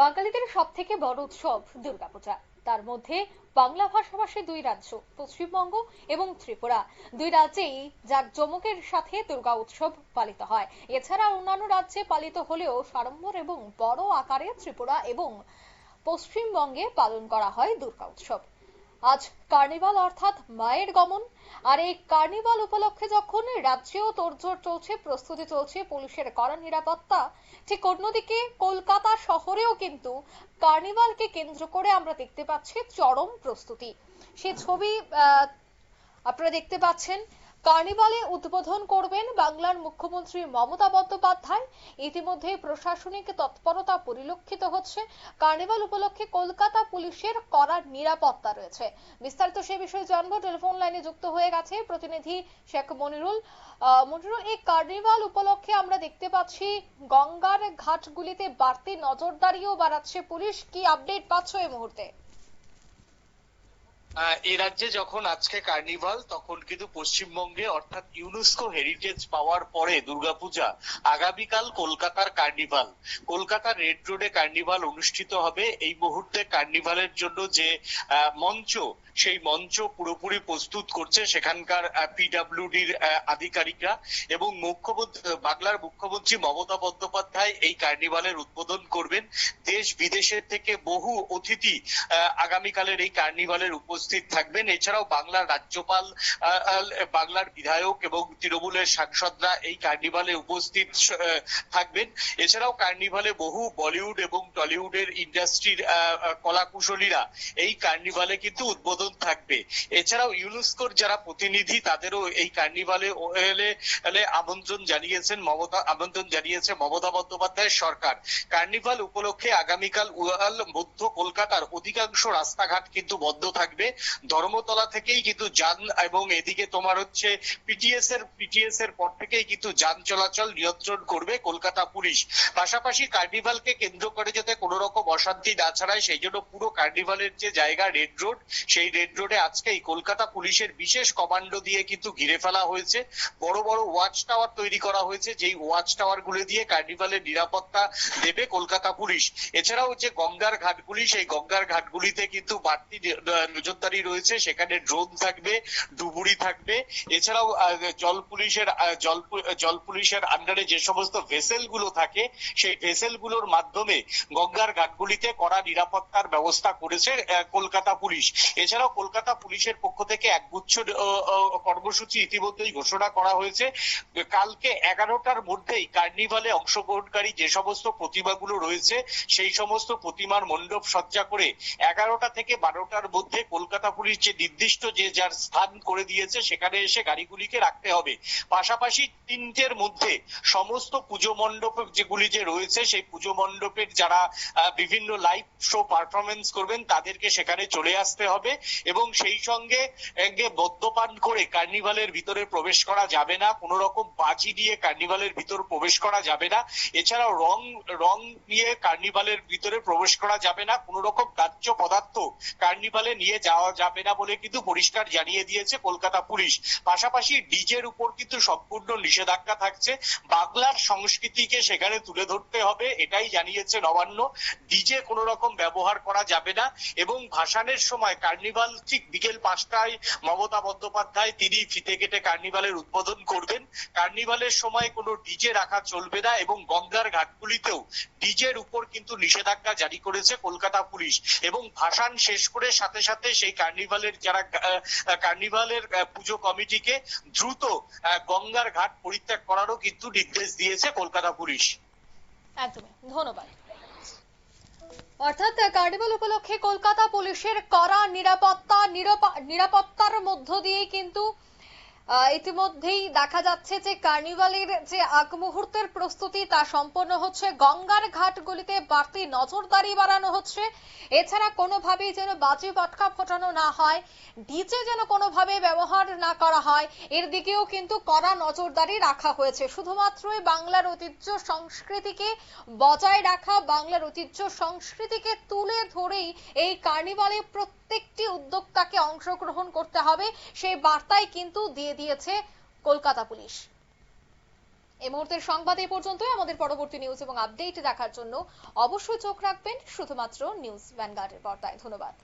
বাঙালিদের সব থেকে বড় উৎসব দুর্গাপূজা। তার মধ্যে বাংলা ভাষাভাষী দুই রাজ্য, পশ্চিমবঙ্গ এবং ত্রিপুরা। দুই রাজ্যেই জাঁকজমকের সাথে দুর্গা উৎসব পালিত হয়। এছাড়া অন্যান্য রাজ্যে পালিত হলেও সাড়ম্বর এবং বড় আকারে ত্রিপুরা এবং পশ্চিমবঙ্গে পালন করা হয় দুর্গা উৎসব। আজ কার্নিভাল অর্থাৎ মায়ের গমন। আর এই কার্নিভাল উপলক্ষে যখন রাজ্যেও তোড়জোড় চলছে, প্রস্তুতি চলছে, পুলিশের কড়া নিরাপত্তা, ঠিক অন্যদিকে কলকাতা শহরেও কিন্তু কার্নিভালকে কেন্দ্র করে আমরা দেখতে পাচ্ছি চরম প্রস্তুতি। সে ছবি আপনারা দেখতে পাচ্ছেন কার্নিভালে উদ্বোধন করবেন বাংলার মুখ্যমন্ত্রী মমতা বন্দ্যোপাধ্যায়। ইতিমধ্যে প্রশাসনিক তৎপরতা পরিলক্ষিত হচ্ছে। কার্নিভাল উপলক্ষে কলকাতা পুলিশের কড়া নিরাপত্তা রয়েছে। বিস্তারিত সে বিষয়ে জানব। টেলিফোন লাইনে যুক্ত হয়ে গেছে প্রতিনিধি শেখ মনিরুল। মনিরুল, এই কার্নিভাল উপলক্ষে আমরা দেখতে পাচ্ছি গঙ্গার ঘাটগুলিতে বাড়তি নজরদারিও বাড়াচ্ছে পুলিশ। কি আপডেট পাচ্ছ এই মুহূর্তে? এ রাজ্যে যখন আজকে কার্নিভাল, তখন কিন্তু পশ্চিমবঙ্গে অর্থাৎ ইউনেস্কো হেরিটেজ পাওয়ার পরে দুর্গাপূজা, আগামীকাল কলকাতার কার্নিভাল। কলকাতার রেড রোডে কার্নিভাল অনুষ্ঠিত হবে। এই মুহূর্তে কার্নিভালের জন্য যে মঞ্চ, সেই মঞ্চ পুরোপুরি প্রস্তুত করছে সেখানকার পিডাব্লিউডির আধিকারিকরা এবং মুখ্যমন্ত্রী, বাংলার মুখ্যমন্ত্রী মমতা বন্দ্যোপাধ্যায় এই কার্নিভালের উদ্বোধন করবেন। দেশ বিদেশের থেকে বহু অতিথি আগামীকালের এই কার্নিভালের উপস্থিত থাকবেন। এছাড়াও বাংলার রাজ্যপাল বাংলার বিধায়ক এবং তৃণমূলের সাংসদরা এই কার্নিভালে উপস্থিত থাকবেন। এছাড়াও কার্নিভালে বহু বলিউড এবং টলিউডের ইন্ডাস্ট্রির কলাকুশলীরা এই কার্নিভালে কিন্তু উদ্বোধন থাকবে। এছাড়াও ইউনেস্কোর যারা প্রতিনিধি, তাদেরও এই কার্নিভালে আমন্ত্রণ জানিয়েছেন মমতা, আমন্ত্রণ জানিয়েছে মমতা বন্দ্যোপাধ্যায়ের সরকার। কার্নিভাল উপলক্ষে আগামীকাল মধ্য কলকাতার অধিকাংশ রাস্তাঘাট কিন্তু বন্ধ থাকবে। ধর্মতলা থেকেই কিন্তু যান এবং এদিকে তোমার হচ্ছে পিটিএস এর পিটিএস এর পর থেকেই কিন্তু যান চলাচল নিয়ন্ত্রণ করবে কলকাতা পুলিশ। পাশাপাশি কার্নিভালকে কেন্দ্র করে যাতে কোনো রকম অশান্তি না ছড়ায়, সেই জন্য পুরো কার্নিভালের যে জায়গা রেড রোড সেই রেড রোডে আজকেই কলকাতা পুলিশের বিশেষ কমান্ডো দিয়ে কিন্তু ঘিরে ফেলা হয়েছে। বড় বড় ওয়াচ টাওয়ার তৈরি করা হয়েছে, যেই ওয়াচ টাওয়ারগুলো দিয়ে কার্নিভালের নিরাপত্তা দেবে কলকাতা পুলিশ। এছাড়াও যে গঙ্গার ঘাটগুলি, সেই গঙ্গার ঘাটগুলিতে কিন্তু বাড়তি নে- নজরদারি রয়েছে, সেখানে ড্রোন থাকবে, ডুবুরি থাকবে। এছাড়াও জল পুলিশের জল জল পুলিশের আন্ডারে যে সমস্ত ভেসেলগুলো থাকে, সেই ভেসেলগুলোর মাধ্যমে গঙ্গার ঘাটগুলিতে কড়া নিরাপত্তার ব্যবস্থা করেছে কলকাতা পুলিশ। এছাড়াও কলকাতা পুলিশের পক্ষ থেকে একগুচ্ছ কর্মসূচি ইতিমধ্যেই ঘোষণা করা হয়েছে। কালকে এগারোটার মধ্যেই কার্নিভালে অংশগ্রহণকারী যে সমস্ত প্রতিমাগুলো রয়েছে, সেই সমস্ত প্রতিমার মণ্ডপ সজ্জা করে এগারোটা থেকে বারোটার মধ্যে কলকাতা পুলিশ যে নির্দিষ্ট যে যার স্থান করে দিয়েছে, সেখানে এসে গাড়িগুলিকে রাখতে হবে। পাশাপাশি তিনটের মধ্যে সমস্ত পুজো মণ্ডপ যেগুলি যে রয়েছে, সেই পুজো মণ্ডপের যারা বিভিন্ন লাইভ শো পারফরমেন্স করবেন, তাদেরকে সেখানে চলে আসতে হবে এবং সেই সঙ্গে মদ্যপান করে কার্নিভালের ভিতরে প্রবেশ করা যাবে না। কোনো রকম বাজি দিয়ে কার্নিভালের ভিতর প্রবেশ করা যাবে না। এছাড়াও রং রং নিয়ে কার্নিভালের ভিতরে প্রবেশ করা যাবে না। কোনো রকম দাহ্য পদার্থ কার্নিভালে নিয়ে যাওয়া যাবে না বলে কিন্তু পরিষ্কার জানিয়ে দিয়েছে কলকাতা পুলিশ। পাশাপাশি ডিজের উপর কিন্তু সম্পূর্ণ নিষেধাজ্ঞা থাকছে। বাংলার সংস্কৃতিকে সেখানে তুলে ধরতে হবে, এটাই জানিয়েছে নবান্ন। ডিজে কোনো রকম ব্যবহার করা যাবে না এবং ভাসানের সময় কার্নিভাল ঠিক বিকেল পাঁচটায় মমতা বন্দ্যোপাধ্যায় তিনি ফিতে কেটে কার্নিভালের উদ্বোধন করবেন। কার্নিভালের সময় কোনো ডিজে রাখা চলবে না এবং গঙ্গার ঘাটগুলিতেও ডিজের উপর কিন্তু নিষেধাজ্ঞা জারি করেছে কলকাতা পুলিশ। এবং ভাসান শেষ করে সাথে সাথে সেই কার্নিভালের যারা কার্নিভালের পুজো কমিটিকে দ্রুত গঙ্গার ঘাট পরিত্যাগ করারও কিন্তু নির্দেশ দিয়েছে কলকাতা পুলিশ। একদম। ধন্যবাদ। অর্থাৎ কার্নিভাল উপলক্ষে কলকাতা পুলিশের কড়া নিরাপত্তা, নিরাপ- নিরাপত্তার মধ্য দিয়ে কিন্তু ইতিমধ্যেই দেখা যাচ্ছে যে কার্নিভালের যে আগ মুহূর্তের প্রস্তুতি, তা সম্পন্ন হচ্ছে। গঙ্গার ঘাটগুলিতে বাড়তি নজরদারি বাড়ানো হচ্ছে। এছাড়া কোনোভাবেই যেন বাজি পটকা ফোটানো না হয়, ডিজে যেন কোনোভাবে ব্যবহার না করা হয়, এর দিকেও কিন্তু কড়া নজরদারি রাখা হয়েছে। শুধুমাত্রই বাংলার ঐতিহ্য সংস্কৃতিকে বজায় রাখা, বাংলার ঐতিহ্য সংস্কৃতিকে তুলে ধরেই এই কার্নিভালে প্রত্যেকটি উদ্যোক্তাকে অংশগ্রহণ করতে হবে। সেই বার্তাই কিন্তু দিয়ে দিয়েছে কলকাতা পুলিশ। এই মুহূর্তের সংবাদ এই পর্যন্তই। আমাদের পরবর্তী নিউজ এবং আপডেট দেখার জন্য অবশ্যই চোখ রাখবেন। শুধুমাত্র নিউজ ভ্যানগার্ডের পর্দায়। ধন্যবাদ।